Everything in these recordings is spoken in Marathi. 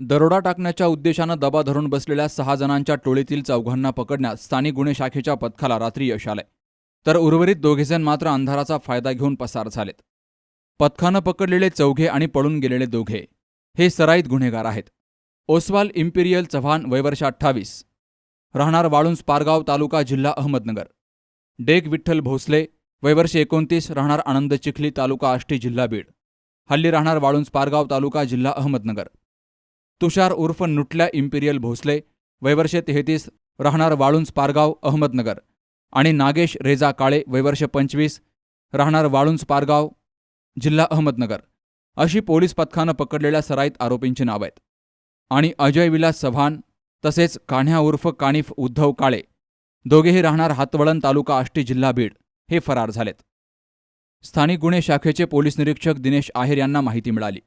दरोडा टाकण्याच्या उद्देशानं दबा धरून बसलेल्या सहा जणांच्या टोळीतील चौघांना पकडण्यात स्थानिक गुन्हे शाखेच्या पथकाला रात्री यश आलंय. तर उर्वरित दोघेजण मात्र अंधाराचा फायदा घेऊन पसार झालेत. पथकानं पकडलेले चौघे आणि पळून गेलेले दोघे हे सराईत गुन्हेगार आहेत. ओसवाल इम्पिरियल चव्हाण वयवर्ष अठ्ठावीस. राहणार वाळुंज पारगाव तालुका जिल्हा अहमदनगर. डेक विठ्ठल भोसले वयवर्ष एकोणतीस राहणार आनंद चिखली तालुका आष्टी जिल्हा बीड. हल्ली राहणार वाळुंज पारगाव तालुका जिल्हा अहमदनगर. तुषार उर्फ नुटल्या इम्पिरियल भोसले वैवर्ष तेहतीस राहणार वाळुंज पारगाव अहमदनगर. आणि नागेश रेजा काळे वैवर्ष पंचवीस राहणार वाळुंज पारगाव जिल्हा अहमदनगर. अशी पोलीस पथकानं पकडलेल्या सराईत आरोपींची नावं आहेत. आणि अजय विलास चव्हाण तसेच कान्ह्या उर्फ कानिफ उद्धव काळे दोघेही राहणार हातवळण तालुका आष्टी जिल्हा बीड हे फरार झालेत. स्थानिक गुन्हे शाखेचे पोलीस निरीक्षक दिनेश आहेर यांना माहिती मिळाली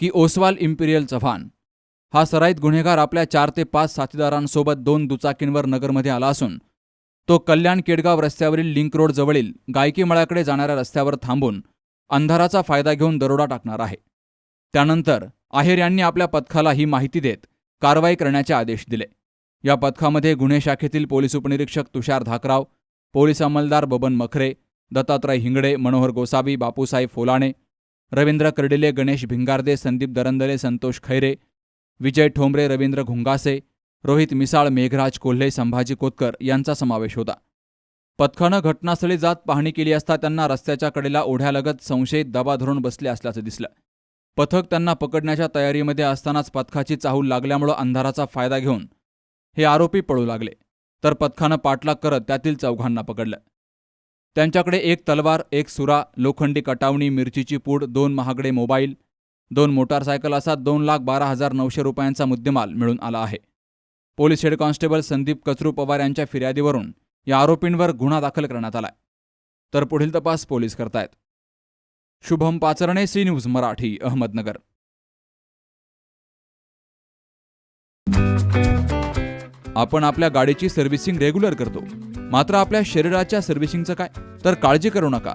की ओसवाल इम्पिरियल चव्हाण हा सराईत गुन्हेगार आपल्या चार ते पाच साथीदारांसोबत दोन दुचाकींवर नगरमध्ये आला असून तो कल्याण केडगाव रस्त्यावरील लिंक रोड जवळील गायकीमळ्याकडे जाणाऱ्या रस्त्यावर थांबून अंधाराचा फायदा घेऊन दरोडा टाकणार आहे. त्यानंतर आहेर यांनी आपल्या पथकाला ही माहिती देत कारवाई करण्याचे आदेश दिले. या पथकामध्ये गुन्हे शाखेतील पोलीस उपनिरीक्षक तुषार धाकराव पोलीस अंमलदार बबन मखरे दत्तात्रय हिंगडे मनोहर गोसावी बापूसाहेब फोलाणे रवींद्र कर्डिले गणेश भिंगारदे संदीप दरंदले संतोष खैरे विजय ठोंबरे रवींद्र घुंगासे रोहित मिसाळ मेघराज कोल्हे संभाजी कोतकर यांचा समावेश होता. पथकानं घटनास्थळी जात पाहणी केली असता त्यांना रस्त्याच्या कडेला ओढ्यालगत संशयित दबा धरून बसले असल्याचं दिसलं. पथक त्यांना पकडण्याच्या तयारीमध्ये असतानाच पथकाची चाहूल लागल्यामुळं अंधाराचा फायदा घेऊन हे आरोपी पळू लागले तर पथकानं पाठलाग करत त्यातील चौघांना पकडलं. त्यांच्याकडे एक तलवार एक सुरा लोखंडी कटावणी मिरचीची पूड दोन महागडे मोबाईल दोन मोटारसायकल असा दोन लाख बारा हजार नऊशे रुपयांचा मुद्देमाल मिळून आला आहे. Police head constable Sandeep Kachru Pawar यांच्या फिर्यादीवरून या आरोपींवर गुन्हा दाखल करण्यात आलाय. तर पुढील तपास पोलीस करतायत. Shubham Pacharne C news Marathi Ahmednagar. आपण आपल्या गाडीची सर्व्हिसिंग रेग्युलर करतो. मात्र आपल्या शरीराच्या सर्व्हिसिंगचं काय? तर काळजी करू नका.